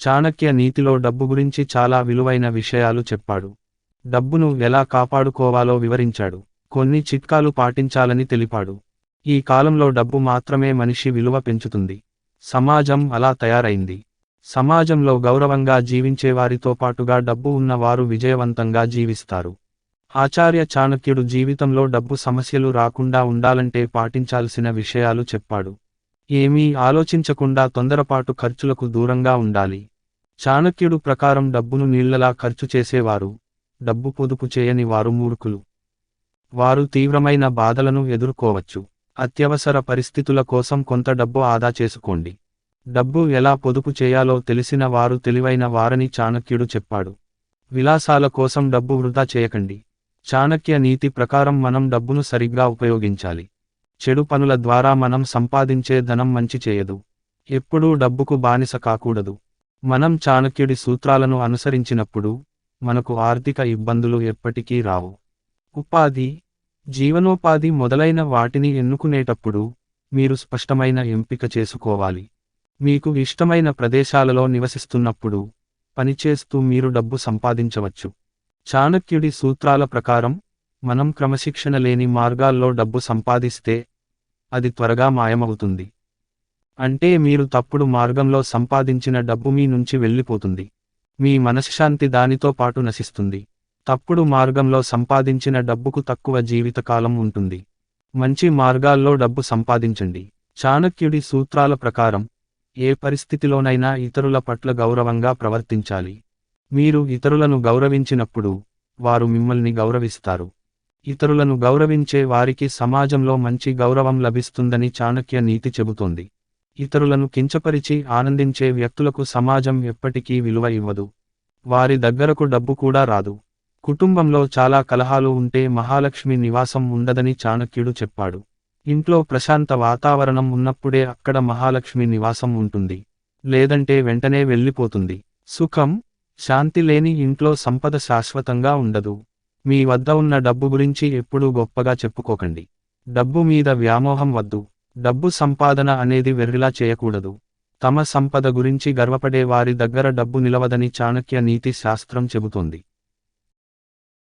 చాణక్య నీతిలో డబ్బు గురించి చాలా విలువైన విషయాలు చెప్పాడు. డబ్బును ఎలా కాపాడుకోవాలో వివరించాడు. కొన్ని చిట్కాలు పాటించాలని తెలిపాడు. ఈ కాలంలో డబ్బు మాత్రమే మనిషి విలువ పెంచుతుంది. సమాజం అలా తయారైంది. సమాజంలో గౌరవంగా జీవించేవారితో పాటుగా డబ్బు ఉన్నవారు విజయవంతంగా జీవిస్తారు. ఆచార్య చాణక్యుడు జీవితంలో డబ్బు సమస్యలు రాకుండా ఉండాలంటే పాటించాల్సిన విషయాలు చెప్పాడు. ఏమీ ఆలోచించకుండా తొందరపాటు ఖర్చులకు దూరంగా ఉండాలి. చాణక్యుడు ప్రకారం డబ్బును నీళ్ళలా ఖర్చు చేసేవారు. డబ్బు పొదుపు చేయని వారు మూర్ఖులు. వారు తీవ్రమైన బాధలను ఎదుర్కోవచ్చు. అత్యవసర పరిస్థితుల కోసం కొంత డబ్బు ఆదా చేసుకోండి. డబ్బు ఎలా పొదుపు చేయాలో తెలిసిన వారు తెలివైన వారని చాణక్యుడు చెప్పాడు. విలాసాల కోసం డబ్బు వృధా చేయకండి. చాణక్య నీతి ప్రకారం మనం డబ్బును సరిగ్గా ఉపయోగించాలి. చెడు పనుల ద్వారా మనం సంపాదించే ధనం మంచి చేయదు. ఎప్పుడూ డబ్బుకు బానిస కాకూడదు. మనం చాణక్యుడి సూత్రాలను అనుసరించినప్పుడు మనకు ఆర్థిక ఇబ్బందులు ఎప్పటికీ రావు. ఉపాధి జీవనోపాధి మొదలైన వాటిని ఎన్నుకునేటప్పుడు మీరు స్పష్టమైన ఎంపిక చేసుకోవాలి. మీకు ఇష్టమైన ప్రదేశాలలో నివసిస్తున్నప్పుడు పనిచేస్తూ మీరు డబ్బు సంపాదించవచ్చు. చాణక్యుడి సూత్రాల ప్రకారం మనం క్రమశిక్షణ లేని మార్గాల్లో డబ్బు సంపాదిస్తే అది త్వరగా మాయమవుతుంది. అంటే మీరు తప్పుడు మార్గంలో సంపాదించిన డబ్బు మీ నుంచి వెళ్ళిపోతుంది. మీ మనశ్శాంతి దానితో పాటు నశిస్తుంది. తప్పుడు మార్గంలో సంపాదించిన డబ్బుకు తక్కువ జీవితకాలం ఉంటుంది. మంచి మార్గాల్లో డబ్బు సంపాదించండి. చాణక్యుడి సూత్రాల ప్రకారం ఏ పరిస్థితిలోనైనా ఇతరుల పట్ల గౌరవంగా ప్రవర్తించాలి. మీరు ఇతరులను గౌరవించినప్పుడు వారు మిమ్మల్ని గౌరవిస్తారు. ఇతరులను గౌరవించే వారికి సమాజంలో మంచి గౌరవం లభిస్తుందని చాణక్య నీతి చెబుతోంది. ఇతరులను కించపరిచి ఆనందించే వ్యక్తులకు సమాజం ఎప్పటికీ విలువ ఇవ్వదు. వారి దగ్గరకు డబ్బు కూడా రాదు. కుటుంబంలో చాలా కలహాలు ఉంటే మహాలక్ష్మి నివాసం ఉండదని చాణక్యుడు చెప్పాడు. ఇంట్లో ప్రశాంత వాతావరణం ఉన్నప్పుడే అక్కడ మహాలక్ష్మి నివాసం ఉంటుంది. లేదంటే వెంటనే వెళ్ళిపోతుంది. సుఖం శాంతి లేని ఇంట్లో సంపద శాశ్వతంగా ఉండదు. మీ వద్ద ఉన్న డబ్బు గురించి ఎప్పుడూ గొప్పగా చెప్పుకోకండి. డబ్బు మీద వ్యామోహం వద్దు. డబ్బు సంపాదన అనేది వెర్రిలా చేయకూడదు. తమ సంపద గురించి గర్వపడే వారి దగ్గర డబ్బు నిలవదని చాణక్య నీతి శాస్త్రం చెబుతోంది.